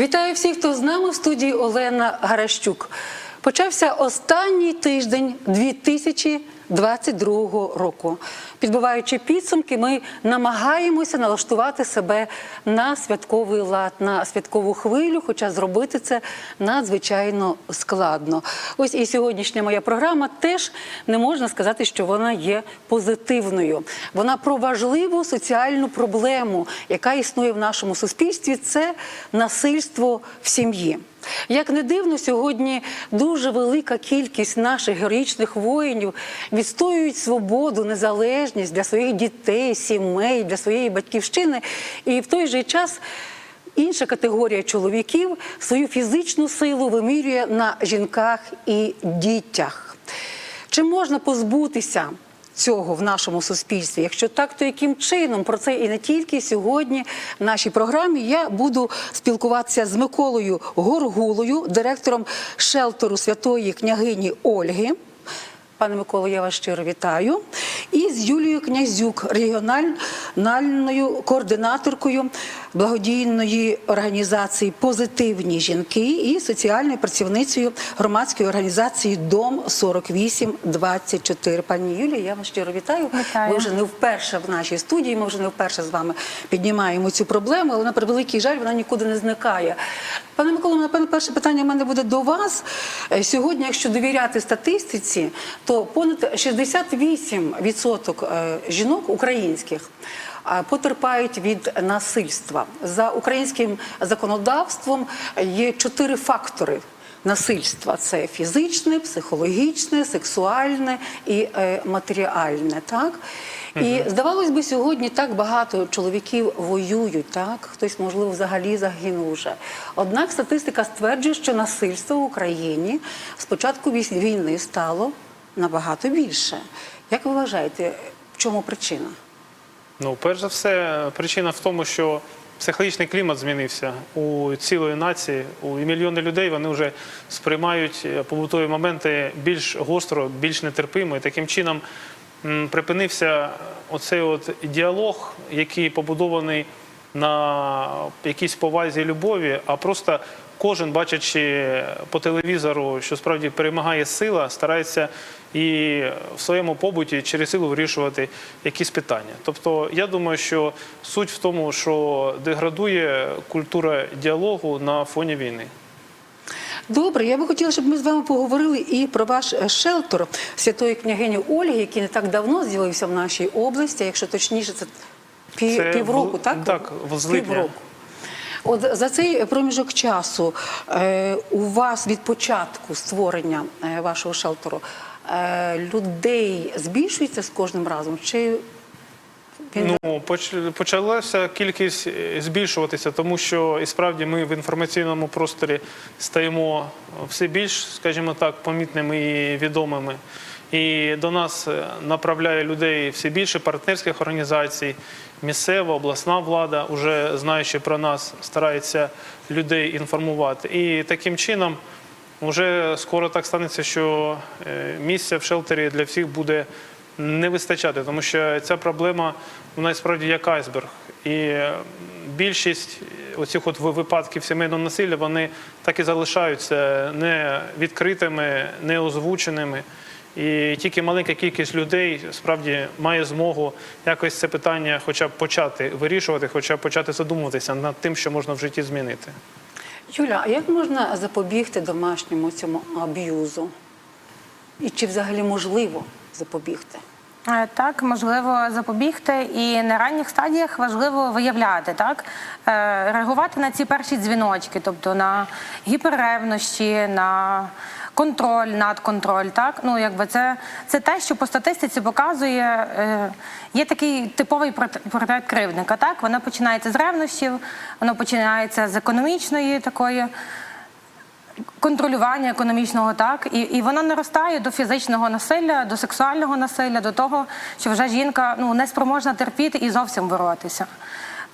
Вітаю всіх, хто з нами в студії Олена Гаращук. Почався останній тиждень 2022 року. Підбиваючи підсумки, ми намагаємося налаштувати себе на святковий лад, на святкову хвилю, хоча зробити це надзвичайно складно. Ось і сьогоднішня моя програма теж не можна сказати, що вона є позитивною. Вона про важливу соціальну проблему, яка існує в нашому суспільстві. Це насильство в сім'ї. Як не дивно, сьогодні дуже велика кількість наших героїчних воїнів відстоюють свободу, незалежність для своїх дітей, сімей, для своєї батьківщини. І в той же час інша категорія чоловіків свою фізичну силу вимірює на жінках і дітях. Чи можна позбутися цього в нашому суспільстві? Якщо так, то яким чином про це і не тільки сьогодні в нашій програмі я буду спілкуватися з Миколою Горгулою, директором шелтеру святої княгині Ольги. Пане Миколо, я вас щиро вітаю. І з Юлією Князюк, регіональною координаторкою благодійної організації Позитивні жінки і соціальною працівницею громадської організації Дом 4824. Пані Юлія, я вас щиро вітаю. Вітаю. Ви вже не вперше в нашій студії. Ми вже не вперше з вами піднімаємо цю проблему, але на превеликий жаль, вона нікуди не зникає. Пане Миколо, напевно, перше питання в мене буде до вас. Е, Сьогодні, якщо довіряти статистиці, то понад 68% е, жінок українських потерпають від насильства. За українським законодавством є чотири фактори. Насильства це фізичне, психологічне, сексуальне і е, матеріальне. Так і здавалось би, сьогодні так багато чоловіків воюють. Так хтось можливо взагалі загинув вже. Однак статистика стверджує, що насильство в Україні з початку війни стало набагато більше. Як ви вважаєте, в чому причина? Ну, перш за все, причина в тому, що психологічний клімат змінився у цілої нації. У мільйони людей вони вже сприймають е, побутові моменти більш гостро, більш нетерпимо. І таким чином припинився оцей от діалог, який побудований на якійсь повазі любові, а просто кожен, бачачи по телевізору, що справді перемагає сила, старається і в своєму побуті через силу вирішувати якісь питання. Тобто, я думаю, що суть в тому, що деградує культура діалогу на фоні війни. Добре, я би хотіла, щоб ми з вами поговорили і про ваш е, шелтер святої княгині Ольги, який не так давно з'явився в нашій області, якщо точніше, це, пів, Це півроку, в- так? так, з липня. Півроку. От за цей проміжок часу е, у вас від початку створення е, вашого шелтеру е, людей збільшується з кожним разом? Чи Ну, почалася кількість збільшуватися, тому що і справді ми в інформаційному просторі стаємо все більш, скажімо так, помітними і відомими. І до нас направляє людей все більше партнерських організацій, місцева, обласна влада, вже знаючи про нас, старається людей інформувати. І таким чином вже скоро так станеться, що е, місця в шелтері для всіх буде не вистачати, тому що ця проблема вона справді як айсберг. І е, більшість оцих от випадків сімейного насилля вони так і залишаються не відкритими, не озвученими. І тільки маленька кількість людей справді має змогу якось це питання, хоча б почати вирішувати, хоча б почати задумуватися над тим, що можна в житті змінити. Юля, а як можна запобігти домашньому цьому аб'юзу? І чи взагалі можливо запобігти? Е, Так, можливо запобігти, і на ранніх стадіях важливо виявляти так, е, реагувати на ці перші дзвіночки, тобто на гіперревнощі, на контроль, надконтроль. Так, ну якби це, це те, що по статистиці показує. е, Є такий типовий порт- портрет кривдника. Так, вона починається з ревнощів, воно починається з економічної такої контролювання економічного, так і, і воно наростає до фізичного насилля, до сексуального насилля, до того, що вже жінка ну не спроможна терпіти і зовсім боротися.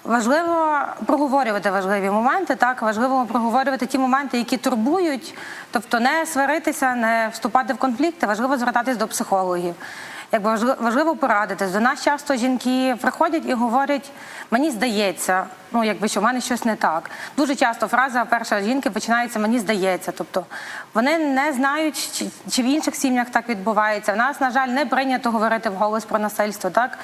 Важливо проговорювати важливі моменти, так важливо проговорювати ті моменти, які турбують, тобто не сваритися, не вступати в конфлікти. Важливо звертатись до психологів. Якби важливо, порадитись. До нас часто жінки приходять і говорять: мені здається, ну якби що в мене щось не так. Дуже часто фраза перша жінки починається мені здається. Тобто вони не знають, чи, чи в інших сім'ях так відбувається. В нас, на жаль, не прийнято говорити вголос про насильство. Так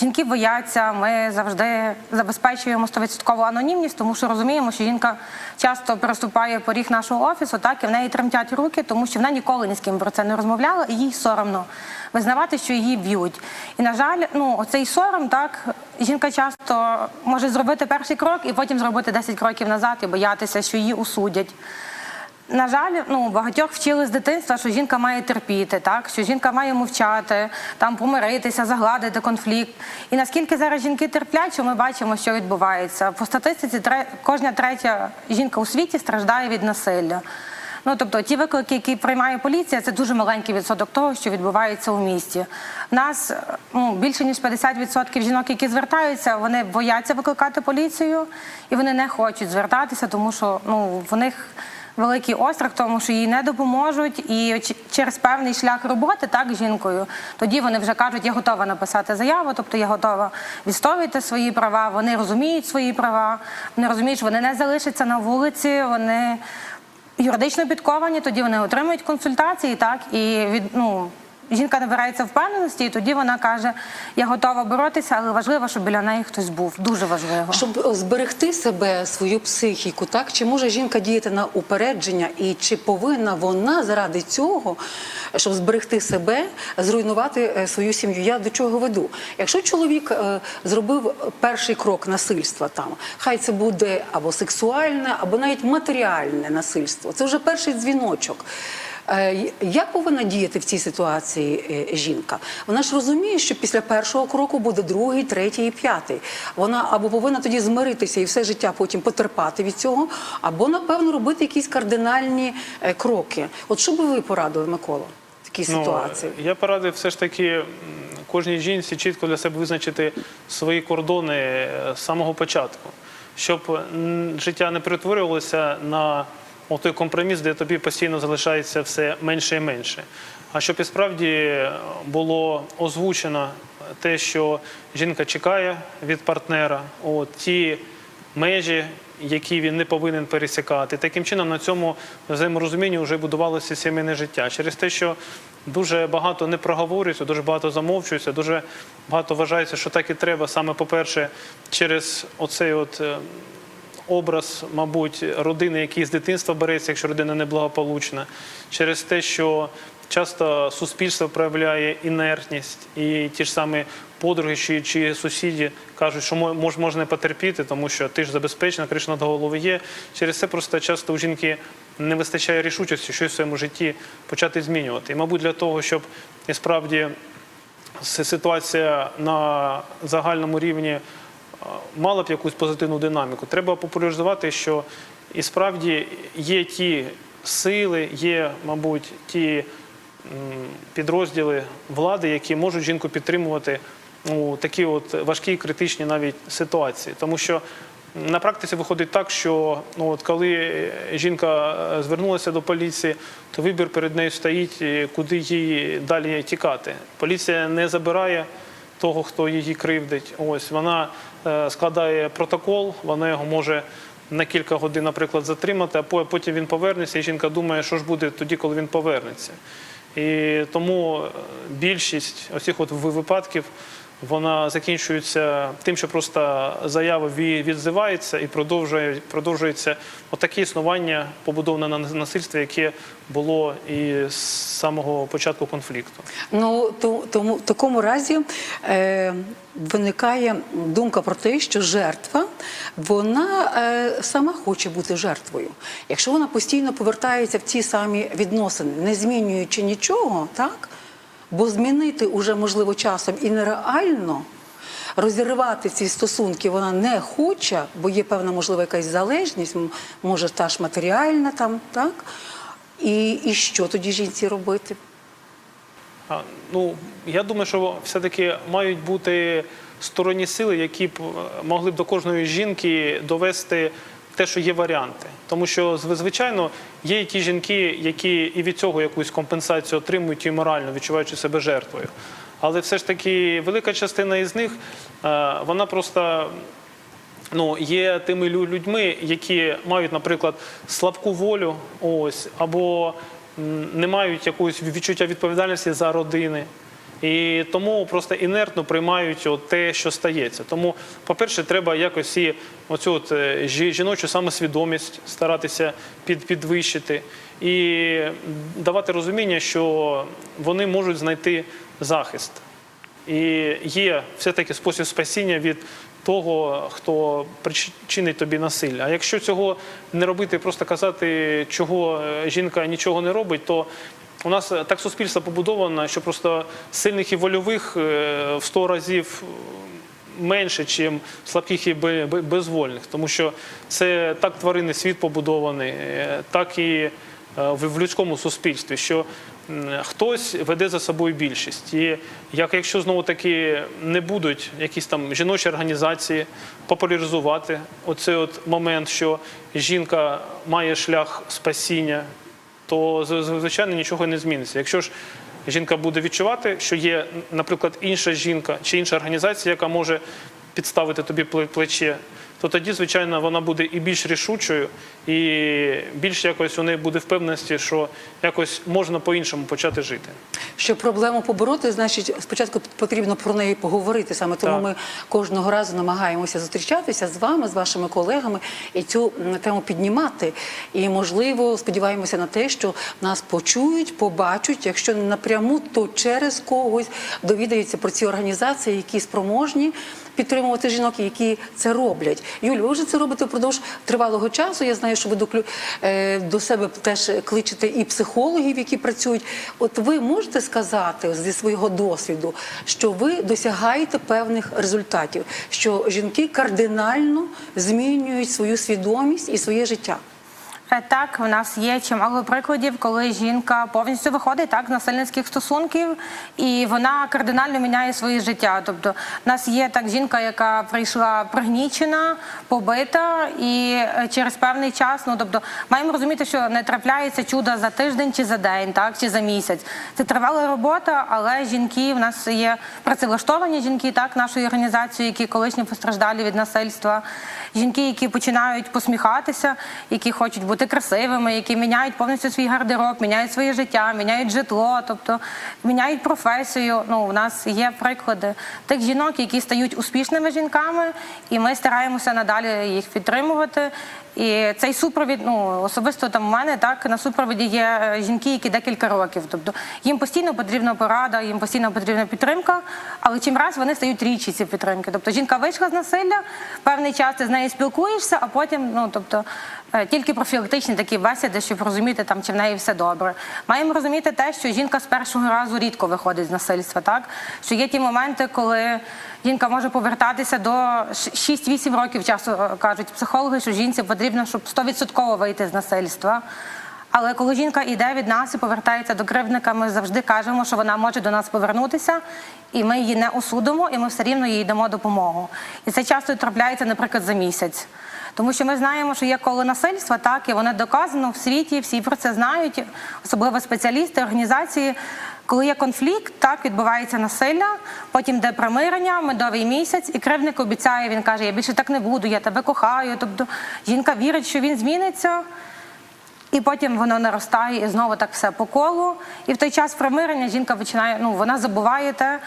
жінки бояться. Ми завжди забезпечуємо 100% анонімність, тому що розуміємо, що жінка часто переступає поріг нашого офісу, так і в неї тремтять руки, тому що вона ніколи ні з ким про це не розмовляла, і їй соромно визнавати, що її б'ють. І на жаль, ну оцей сором, так жінка часто може зробити перший крок і потім зробити 10 кроків назад і боятися, що її усудять. На жаль, ну багатьох вчили з дитинства, що жінка має терпіти, так що жінка має мовчати, там помиритися, загладити конфлікт. І наскільки зараз жінки терплять, що ми бачимо, що відбувається. По статистиці кожна третя жінка у світі страждає від насилля. Ну тобто ті виклики, які приймає поліція, це дуже маленький відсоток того, що відбувається у місті. У нас ну, більше ніж 50% жінок, які звертаються, вони бояться викликати поліцію і вони не хочуть звертатися, тому що ну в них великий острах, тому що їй не допоможуть, і через певний шлях роботи, так, жінкою, тоді вони вже кажуть, я готова написати заяву, тобто я готова відстоювати свої права. Вони розуміють свої права, вони розуміють, що вони не залишаться на вулиці, вони юридично підковані, тоді вони отримують консультації, так і від ну. Жінка набирається впевненості, і тоді вона каже: Я готова боротися, але важливо, щоб біля неї хтось був. Дуже важливо. Щоб зберегти себе, свою психіку, так чи може жінка діяти на упередження, і чи повинна вона заради цього, щоб зберегти себе, зруйнувати е, свою сім'ю? Я до чого веду? Якщо чоловік е, зробив перший крок насильства, там хай це буде або сексуальне, або навіть матеріальне насильство, це вже перший дзвіночок. Е, Як повинна діяти в цій ситуації е, жінка? Вона ж розуміє, що після першого кроку буде другий, третій і п'ятий. Вона або повинна тоді змиритися і все життя потім потерпати від цього, або напевно робити якісь кардинальні е, кроки. От що би ви порадили, Микола, в такій ситуації? Ну, я порадив все ж таки кожній жінці чітко для себе визначити свої кордони з самого початку, щоб життя не перетворювалося на той компроміс, де тобі постійно залишається все менше і менше. А щоб і справді було озвучено те, що жінка чекає від партнера, от, ті межі, які він не повинен пересікати. Таким чином на цьому взаєморозумінні вже будувалося сімейне життя. Через те, що дуже багато не проговорюється, дуже багато замовчується, дуже багато вважається, що так і треба. Саме по-перше, через оцей от. Образ, мабуть, родини, який з дитинства береться, якщо родина неблагополучна, через те, що часто суспільство проявляє інертність, і ті ж самі подруги чи, чи сусіди кажуть, що мож, можна потерпіти, тому що ти ж забезпечена, криша над головою є. Через це просто часто у жінки не вистачає рішучості щось в своєму житті почати змінювати. І, мабуть, для того, щоб і справді ситуація на загальному рівні мала б якусь позитивну динаміку. Треба популяризувати, що і справді є ті сили, є, мабуть, ті підрозділи влади, які можуть жінку підтримувати у такі от важкі критичні навіть ситуації. Тому що на практиці виходить так, що ну, от коли жінка е, звернулася до поліції, то вибір перед нею стоїть, е, куди їй далі тікати. Поліція не забирає того, хто її кривдить. Ось вона е, складає протокол, вона його може на кілька годин, наприклад, затримати, а потім він повернеться, і жінка думає, що ж буде тоді, коли він повернеться. І тому е, більшість оцих от випадків вона закінчується тим, що просто заява ві- відзивається і продовжує, продовжується отаке існування, побудоване на насильстві, яке було і з самого початку конфлікту. Ну то- тому в такому разі е, виникає думка про те, що жертва вона е, сама хоче бути жертвою. Якщо вона постійно повертається в ті самі відносини, не змінюючи нічого, так бо змінити уже можливо часом і нереально. Розірвати ці стосунки вона не хоче, бо є певна можливо якась залежність, може та ж матеріальна там, так? І, і що тоді жінці робити? А, Ну, я думаю, що все-таки мають бути сторонні сили, які б е, могли б до кожної жінки довести те, що є варіанти. Тому що, звичайно, є і ті жінки, які і від цього якусь компенсацію отримують і морально, відчуваючи себе жертвою. Але все ж таки велика частина із них, е, вона просто ну, є тими людьми, які мають, наприклад, слабку волю, ось, або не мають якогось відчуття відповідальності за родини. І тому просто інертно приймають от те, що стається. Тому, по-перше, треба якось і оцю от е, жіночу самосвідомість старатися під, підвищити і давати розуміння, що вони можуть знайти захист. І є все-таки спосіб спасіння від того, хто причинить тобі насилля. А якщо цього не робити, просто казати, чого е, жінка нічого не робить, то у нас е, так суспільство побудовано, що просто сильних і вольових е, в 100 разів менше, ніж слабких і бе- бе- безвольних. Тому що це так тваринний світ побудований, е, так і е, в людському суспільстві, що хтось веде за собою більшість. І як якщо знову таки не будуть якісь там жіночі організації популяризувати оцей от момент, що жінка має шлях спасіння, то звичайно нічого не зміниться. Якщо ж жінка буде відчувати, що є, наприклад, інша жінка чи інша організація, яка може підставити тобі пле- плече, то тоді, звичайно, вона буде і більш рішучою, і більш якось у неї буде впевненості, що якось можна по-іншому почати жити. Щоб проблему побороти, значить, спочатку потрібно про неї поговорити. Саме тому Так. ми кожного разу намагаємося зустрічатися з вами, з вашими колегами і цю тему піднімати. І, можливо, сподіваємося на те, що нас почують, побачать, якщо не напряму, то через когось довідаються про ці організації, які спроможні підтримувати жінок, які це роблять. Юль, ви вже це робите впродовж тривалого часу. Я знаю, що ви доклю- е, до себе теж кличете і психологів, які працюють. От ви можете сказати зі свого досвіду, що ви досягаєте певних результатів, що жінки кардинально змінюють свою свідомість і своє життя. Е, Так, в нас є чимало прикладів, коли жінка повністю виходить так з насильницьких стосунків, і вона кардинально міняє своє життя. Тобто, в нас є так жінка, яка прийшла пригнічена, побита, і е, через певний час, ну тобто, маємо розуміти, що не трапляється чудо за тиждень чи за день, так чи за місяць. Це тривала робота, але жінки в нас є працевлаштовані жінки, так нашої організації, які колишні постраждалі від насильства. Жінки, які починають посміхатися, які хочуть бути красивими, які міняють повністю свій гардероб, міняють своє життя, міняють житло, тобто міняють професію. Ну, у нас є приклади тих жінок, які стають успішними жінками, і ми стараємося надалі їх підтримувати. І цей супровід, ну особисто там у мене так на супровіді є е, жінки, які декілька років. Тобто їм постійно потрібна порада, їм постійно потрібна підтримка, але чим раз вони стають річі ці підтримки. Тобто жінка вийшла з насилля, певний час ти з нею спілкуєшся, а потім, ну тобто. Е, Тільки профілактичні такі бесіди, щоб розуміти, там чи в неї все добре. Маємо розуміти те, що жінка з першого разу рідко виходить з насильства, так що є ті моменти, коли жінка може повертатися до 6-8 років часу е, кажуть психологи, що жінці потрібно, щоб 100% вийти з насильства. Але коли жінка йде від нас і повертається до кривдника, ми завжди кажемо, що вона може до нас повернутися, і ми її не осудимо, і ми все рівно їй дамо допомогу. І це часто трапляється, наприклад, за місяць. Тому що ми знаємо, що є коло насильства, так і воно доказано в світі, всі про це знають, особливо спеціалісти, організації. Коли є конфлікт, так відбувається насилля, потім йде примирення, медовий місяць, і кривник обіцяє, він каже: Я більше так не буду, я тебе кохаю. Тобто жінка вірить, що він зміниться. І потім воно наростає і знову так все по колу. І в той час примирення жінка починає, ну вона забуває те.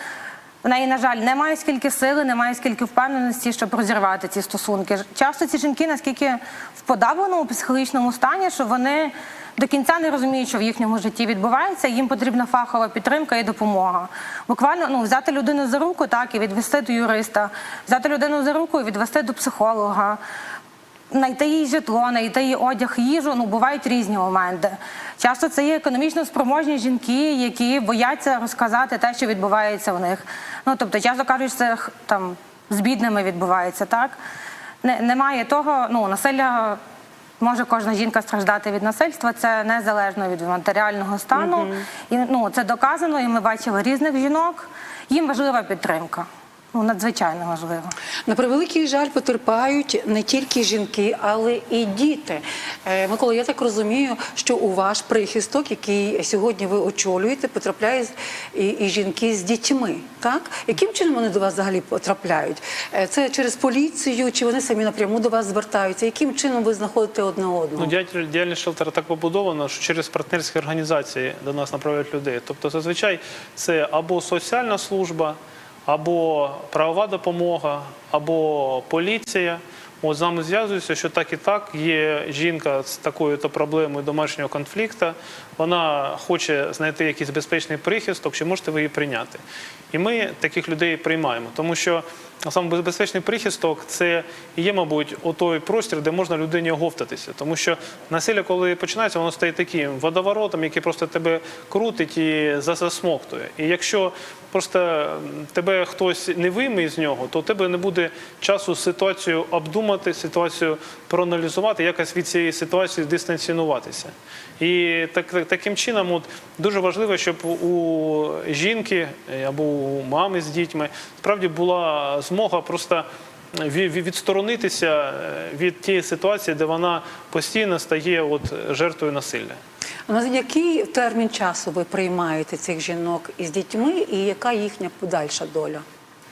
В неї, на жаль, немає скільки сили, немає скільки впевненості, щоб розірвати ці стосунки. Часто ці жінки наскільки в подавленому психологічному стані, що вони до кінця не розуміють, що в їхньому житті відбувається. Їм потрібна фахова підтримка і допомога. Буквально ну взяти людину за руку, так і відвести до юриста, взяти людину за руку і відвести до психолога знайти їй житло, знайти їй одяг, їжу. Ну бувають різні моменти. Часто це є економічно спроможні жінки, які бояться розказати те, що відбувається в них. Ну тобто, часто кажуть, це там з бідними відбувається, так не, немає того, ну насилля. Може кожна жінка страждати від насильства, це незалежно від матеріального стану. І ну це доказано, і ми бачили різних жінок. Їм важлива підтримка. Ну, надзвичайно важливо. На превеликий жаль потерпають не тільки жінки, але і діти. Е, Микола, я так розумію, що у ваш прихисток, який сьогодні ви очолюєте, потрапляють і, і жінки з дітьми. Так яким чином вони до вас взагалі потрапляють? Е, Це через поліцію, чи вони самі напряму до вас звертаються? Яким чином ви знаходите одне одного? Ну, діяль- діяльність шелтера так побудована, що через партнерські організації до нас направляють людей. Тобто, зазвичай це або соціальна служба, або правова допомога, або поліція. От з нами зв'язуються, що так і так є жінка з такою то проблемою домашнього конфлікту. Вона хоче знайти якийсь безпечний прихисток, чи можете ви її прийняти. І ми таких людей приймаємо, тому що саме безпечний прихисток це є, мабуть, отой простір, де можна людині оговтатися. Тому що насилля, коли починається, воно стає таким водоворотом, який просто тебе крутить і засмоктує. І якщо просто тебе хтось не вийме з нього, то у тебе не буде часу ситуацію обдумати, ситуацію проаналізувати, якось від цієї ситуації дистанціонуватися. І так, так- таким чином, от, дуже важливо, щоб у жінки е, або у мами з дітьми справді була змога просто ві- відсторонитися е, від тієї ситуації, де вона постійно стає от жертвою насилля. А На який термін часу ви приймаєте цих жінок із дітьми, і яка їхня подальша доля?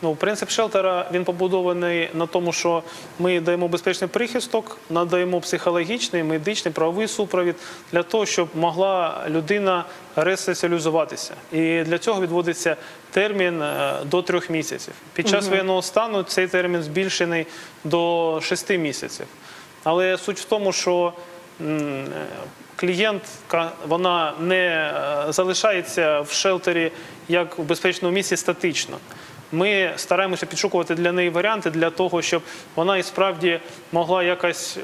Ну, принцип шелтера він побудований на тому, що ми даємо безпечний прихисток, надаємо психологічний, медичний, правовий супровід для того, щоб могла людина ресоціалізуватися. І для цього відводиться термін е, до трьох місяців. Під час воєнного стану цей термін збільшений до шести місяців. Але суть в тому, що клієнтка вона не е, залишається в шелтері як в безпечному місці статично. Ми стараємося підшукувати для неї варіанти для того, щоб вона і справді могла якось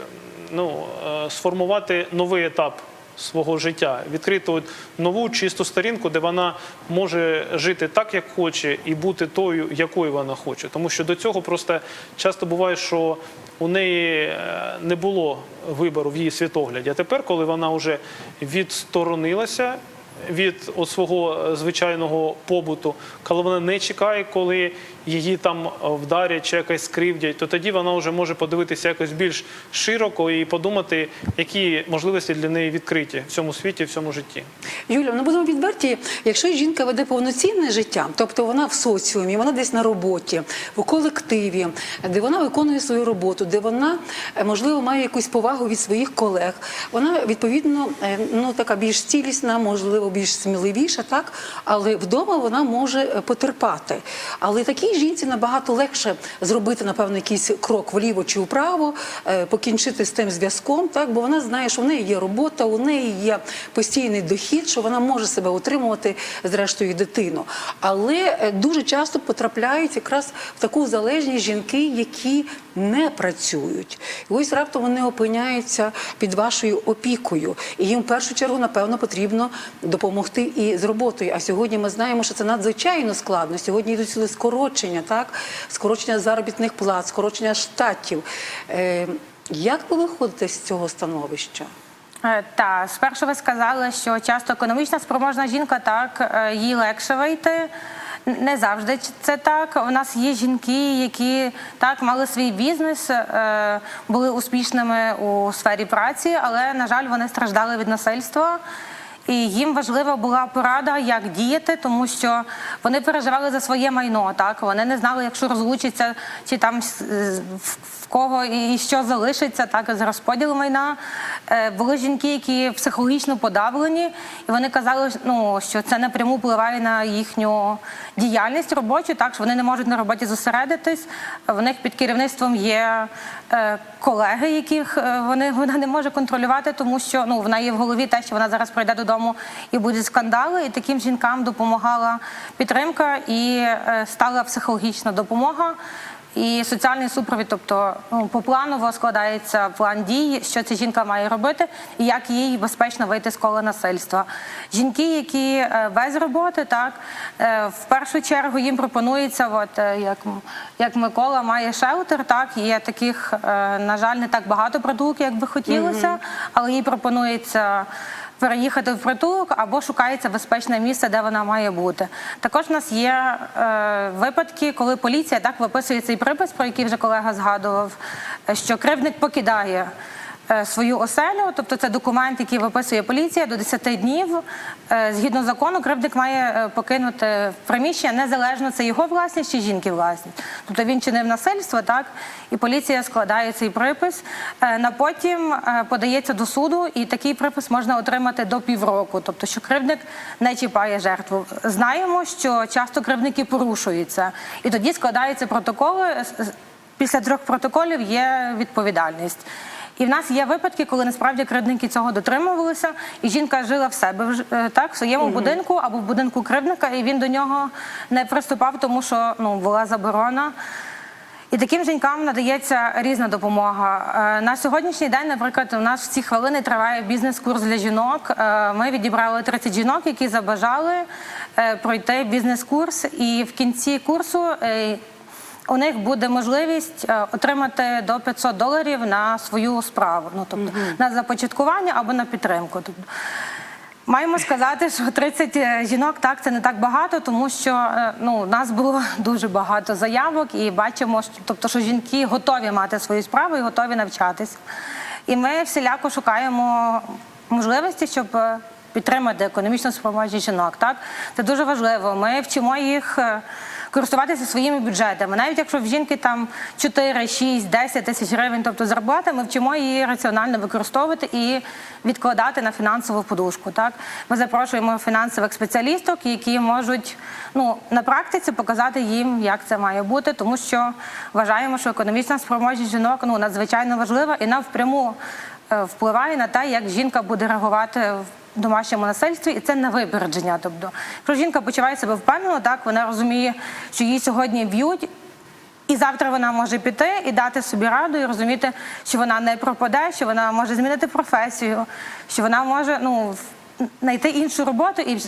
ну, е, сформувати новий етап свого життя, відкрити от нову чисту сторінку, де вона може жити так, як хоче, і бути тою, якою вона хоче. Тому що до цього просто часто буває, що у неї е, не було вибору в її світогляді. А тепер, коли вона вже відсторонилася від от свого е, звичайного побуту, коли вона не чекає, коли її там е, вдарять чи якось скривдять, то тоді вона вже може подивитися якось більш широко і подумати, які можливості для неї відкриті в цьому світі, в цьому житті. Юля, ну будемо відверті, якщо жінка веде повноцінне життя, тобто вона в соціумі, вона десь на роботі, в колективі, де вона виконує свою роботу, де вона е, можливо має якусь повагу від своїх колег, вона відповідно е, ну така більш цілісна, можливо, більш сміливіша, так але вдома вона може е, потерпати. Але такій жінці набагато легше зробити, напевно, якийсь крок вліво чи вправо, е, покінчити з тим зв'язком, так бо вона знає, що в неї є робота, у неї є постійний дохід, що вона може себе утримувати зрештою дитину. Але е, дуже часто потрапляють якраз в таку залежність жінки, які не працюють. І ось раптом вони опиняються під вашою опікою. І їм в першу чергу, напевно, потрібно допомогти і з роботою. А сьогодні ми знаємо, що це надзвичайно складно. Сьогодні йдуть сюди скорочення, так? скорочення заробітних плат, скорочення штатів. Е, як ви виходите з цього становища? Е, Та спершу ви сказали, що часто економічна спроможна жінка так е, їй легше вийти. Не завжди це так. У нас є жінки, які так мали свій бізнес, були успішними у сфері праці, але на жаль, вони страждали від насильства. І їм важлива була порада, як діяти, тому що вони переживали за своє майно. Так вони не знали, якщо розлучиться, чи там в кого і що залишиться, так з розподілу майна. Е, Були жінки, які психологічно подавлені, і вони казали, ну що це напряму впливає на їхню діяльність робочу, так що вони не можуть на роботі зосередитись. В них під керівництвом є е, колеги, яких е, вони вона не може контролювати, тому що ну в неї в голові те, що вона зараз прийде додому і будуть скандали. І таким жінкам допомагала підтримка і е, стала психологічна допомога. І соціальний супровід, тобто ну, попланово складається план дій, що ця жінка має робити, і як їй безпечно вийти з кола насильства. Жінки, які е, без роботи, так е, в першу чергу їм пропонується, от е, як, як Микола має шелтер, так є таких, на жаль, не так багато продуктів, як би хотілося, але їй пропонується переїхати в притулок або шукається безпечне місце, де вона має бути. Також у нас є е, випадки, коли поліція так виписує цей припис, про який вже колега згадував, е, що кривдник покидає свою оселю, тобто це документ, який виписує поліція до 10 днів. Е, Згідно закону, кривдник має е, покинути приміщення незалежно це його власність чи жінки власність. Тобто він чинив насильство, так і поліція складає цей припис. Е, На потім е, подається до суду, і такий припис можна отримати до півроку. Тобто, що кривдник не чіпає жертву. Знаємо, що часто кривдники порушуються, і тоді складаються протоколи. Після трьох протоколів є відповідальність. І в нас є випадки, коли насправді кривдники цього дотримувалися, і жінка жила в себе в е, так, в своєму будинку або в будинку кривдника, і він до нього не приступав, тому що ну, була заборона. І таким жінкам надається різна допомога. Е, На сьогоднішній день, наприклад, у нас в ці хвилини триває бізнес-курс для жінок. Е, Ми відібрали 30 жінок, які забажали пройти бізнес-курс, і в кінці курсу. Е, у них буде можливість е, отримати до 500 доларів на свою справу, ну тобто на започаткування або на підтримку. Тобто, Маємо сказати, що 30 жінок так це не так багато, тому що е, ну у нас було дуже багато заявок, і бачимо, що, тобто, що жінки готові мати свою справу і готові навчатися. І ми всіляко шукаємо можливості, щоб е, підтримати економічну спроможність жінок. Так це дуже важливо. Ми вчимо їх. Користуватися своїми бюджетами, навіть якщо в жінки там 4, 6, 10 тисяч гривень, тобто зарплата, ми вчимо її раціонально використовувати і відкладати на фінансову подушку. Так ми запрошуємо фінансових спеціалісток, які можуть ну на практиці показати їм, як це має бути, тому що вважаємо, що економічна спроможність жінок ну надзвичайно важлива і вона впряму е, впливає на те, як жінка буде реагувати в домашньому насильстві, і це на випередження. Тобто, якщо жінка почуває себе впевнено, так вона розуміє, що її сьогодні б'ють. І завтра вона може піти і дати собі раду, і розуміти, що вона не пропаде, що вона може змінити професію, що вона може ну знайти іншу роботу і,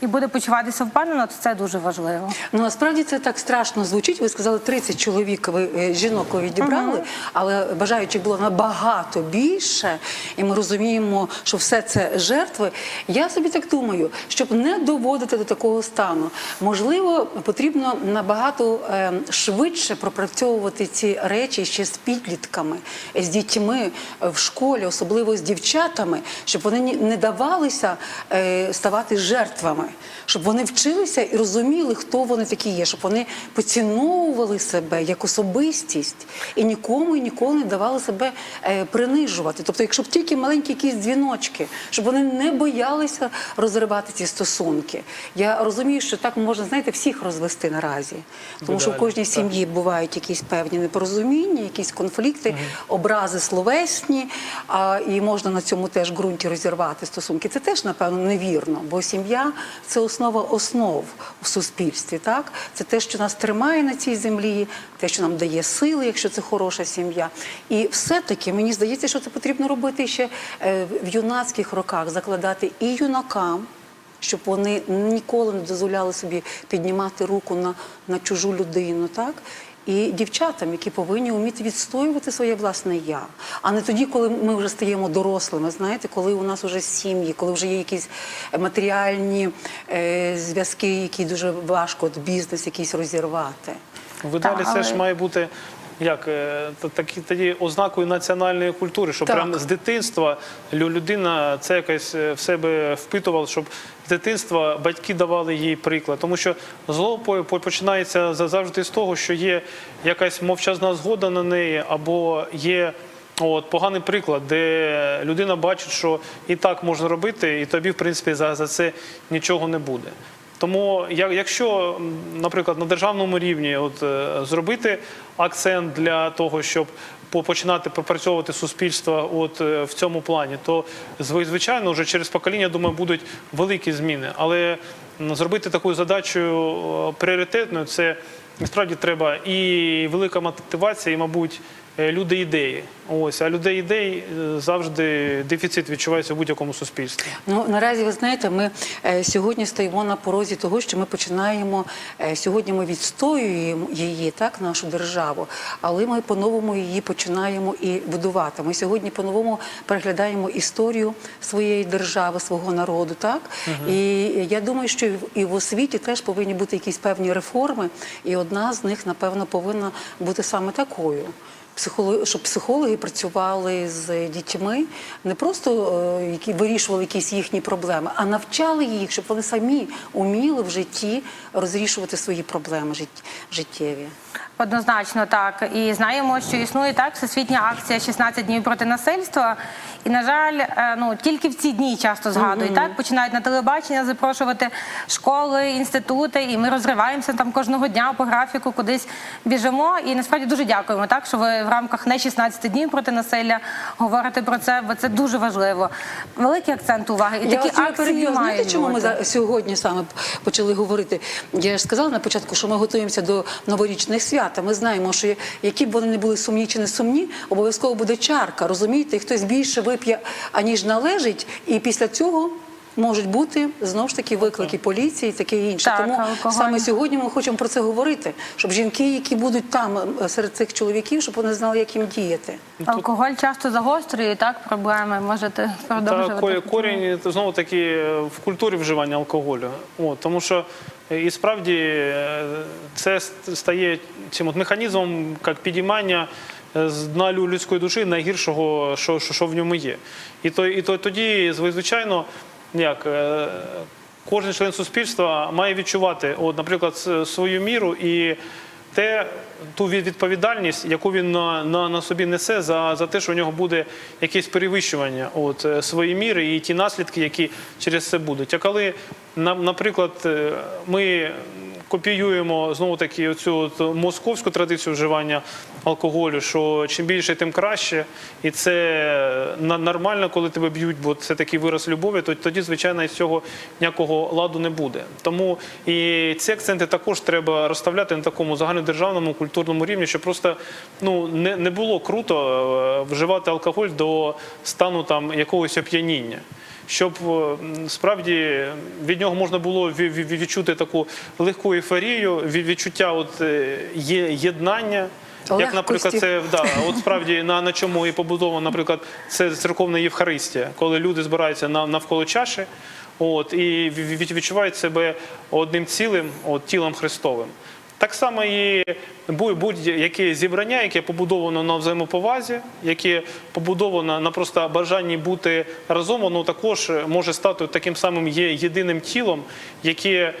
і буде почуватися впевнено, то це дуже важливо. Ну насправді це так страшно звучить. Ви сказали, 30 чоловік ви е, жінок відібрали, але бажаючих було набагато більше, і ми розуміємо, що все це жертви. Я собі так думаю, щоб не доводити до такого стану, можливо, потрібно набагато е, швидше пропрацьовувати ці речі ще з підлітками, з дітьми в школі, особливо з дівчатами, щоб вони не давалися е, ставати жертвами, щоб вони вчилися і розуміли, хто вони такі є, щоб вони поціновували себе як особистість і нікому і ніколи не давали себе е, принижувати. Тобто, якщо б тільки маленькі якісь дзвіночки, щоб вони не боялися розривати ці стосунки. Я розумію, що так можна, знаєте, всіх розвести наразі, тому що в кожній сім'ї бувають якісь певні непорозуміння, якісь конфлікти, образи словесні, а, і можна на цьому теж ґрунті розірвати стосунки. Це теж, напевно, невірно, бо сім'я це основа основ в суспільстві. Так? Це те, що нас тримає на цій землі, те, що нам дає сили, якщо це хороша сім'я. І все-таки мені здається, що це потрібно робити ще е, в юнацьких роках, закладати і юнакам щоб вони ніколи не дозволяли собі піднімати руку на, на чужу людину, так? І дівчатам, які повинні вміти відстоювати своє власне я, а не тоді, коли ми вже стаємо дорослими, знаєте, коли у нас вже сім'ї, коли вже є якісь матеріальні е, зв'язки, які дуже важко от бізнес якийсь розірвати. Видалі все це ж має бути як е, такі тоді ознакою національної культури, Так. прямо з дитинства людина це якось е, в себе впитувала, щоб з дитинства батьки давали їй приклад. Тому що зло по- по- починається завжди з того, що є якась мовчазна згода на неї, або є. От поганий приклад, де людина бачить, що і так можна робити, і тобі, в принципі, за, за це нічого не буде. Тому, якщо, наприклад, на державному рівні от, е, зробити акцент для того, щоб починати пропрацьовувати суспільство от, е, в цьому плані, то звичайно вже через покоління, думаю, будуть великі зміни. Але зробити таку задачу е, пріоритетною, це насправді треба і велика мотивація, і, мабуть, люди ідеї. Ось, а людей ідей е, завжди дефіцит відчувається в будь-якому суспільстві. Ну наразі ви знаєте, ми е, сьогодні стоїмо на порозі того, що ми починаємо е, сьогодні. Ми відстоюємо її, так нашу державу, але ми по-новому її починаємо і будувати. Ми сьогодні по-новому переглядаємо історію своєї держави, свого народу. Так і я думаю, що і в освіті теж повинні бути якісь певні реформи, і одна з них, напевно, повинна бути саме такою. Психоло- щоб психологи працювали з дітьми, не просто е, які вирішували якісь їхні проблеми, а навчали їх, щоб вони самі уміли в житті розрішувати свої проблеми жит- життєві. Однозначно так. І знаємо, що існує так всесвітня акція «16 днів проти насильства. І, на жаль, е, ну тільки в ці дні часто згадують. Так починають на телебачення запрошувати школи, інститути, і ми розриваємося там кожного дня по графіку, кудись біжимо. І насправді дуже дякуємо, так що ви в рамках не 16 днів проти насилля говорите про це, бо це дуже важливо. Великий акцент уваги. І Я такі акції переб'ю. Знаєте, мають чому ми бути. за- сьогодні саме почали говорити? Я ж сказала на початку, що ми готуємося до новорічних свят. А Ми знаємо, що які б вони не були сумні чи не сумні, обов'язково буде чарка. Розумієте, І хтось більше вип'є, аніж належить, і після цього. Можуть бути знову ж таки виклики поліції, і таке інше. Так, Тому алкоголь. саме сьогодні ми хочемо про це говорити, щоб жінки, які будуть там е, серед цих чоловіків, щоб вони знали, як їм діяти. Алкоголь часто загострює так проблеми. Можете продовжувати. Та ко- корінь знову таки в культурі вживання алкоголю. От, тому що е, і справді е, це стає цим от механізмом як підіймання е, з дна людської душі найгіршого, що, що, що в ньому є. І, то, і то, тоді, звичайно, як. е, Кожен член суспільства має відчувати, от, наприклад, свою міру і те, ту відповідальність, яку він на, на, на собі несе за, за те, що у нього буде якесь перевищування от, е, своєї міри і ті наслідки, які через це будуть. А коли, на- наприклад, е, ми копіюємо знову таки оцю московську традицію вживання алкоголю, що чим більше, тим краще, і це нормально, коли тебе б'ють, бо це такий вираз любові, то тоді, звичайно, із цього ніякого ладу не буде. Тому і ці акценти також треба розставляти на такому загальнодержавному культурному рівні, щоб просто ну не, не було круто е, вживати алкоголь до стану там якогось оп'яніння щоб е, справді від нього можна було ві- ві- відчути таку легку ейфорію, відчуття от е, єднання. Як, наприклад, це да, от справді на, на чому і побудовано, наприклад, це церковна Євхаристія, коли люди збираються на, навколо чаші, от, і ві- ві- відчувають себе одним цілим, от, тілом Христовим. Так само і бу- будь-яке зібрання, яке побудовано на взаємоповазі, яке побудовано на просто бажанні бути разом, воно також може стати таким самим є єдиним тілом, яке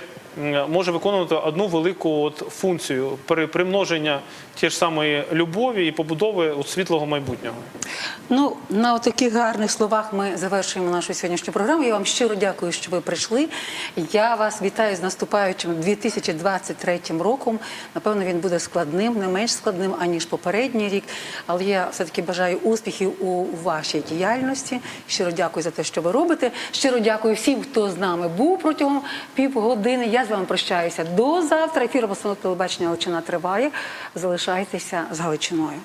може виконувати одну велику от функцію при примноження тієї ж самої любові і побудови от світлого майбутнього. Ну, на таких гарних словах ми завершуємо нашу сьогоднішню програму. Я вам щиро дякую, що ви прийшли. Я вас вітаю з наступаючим 2023 роком. Напевно, він буде складним, не менш складним, аніж попередній рік. Але я все-таки бажаю успіхів у вашій діяльності. Щиро дякую за те, що ви робите. Щиро дякую всім, хто з нами був протягом півгодини. Я з вами прощаюся до завтра. Ефір обласного телебачення Галичина триває. Залишайтеся з Галичиною.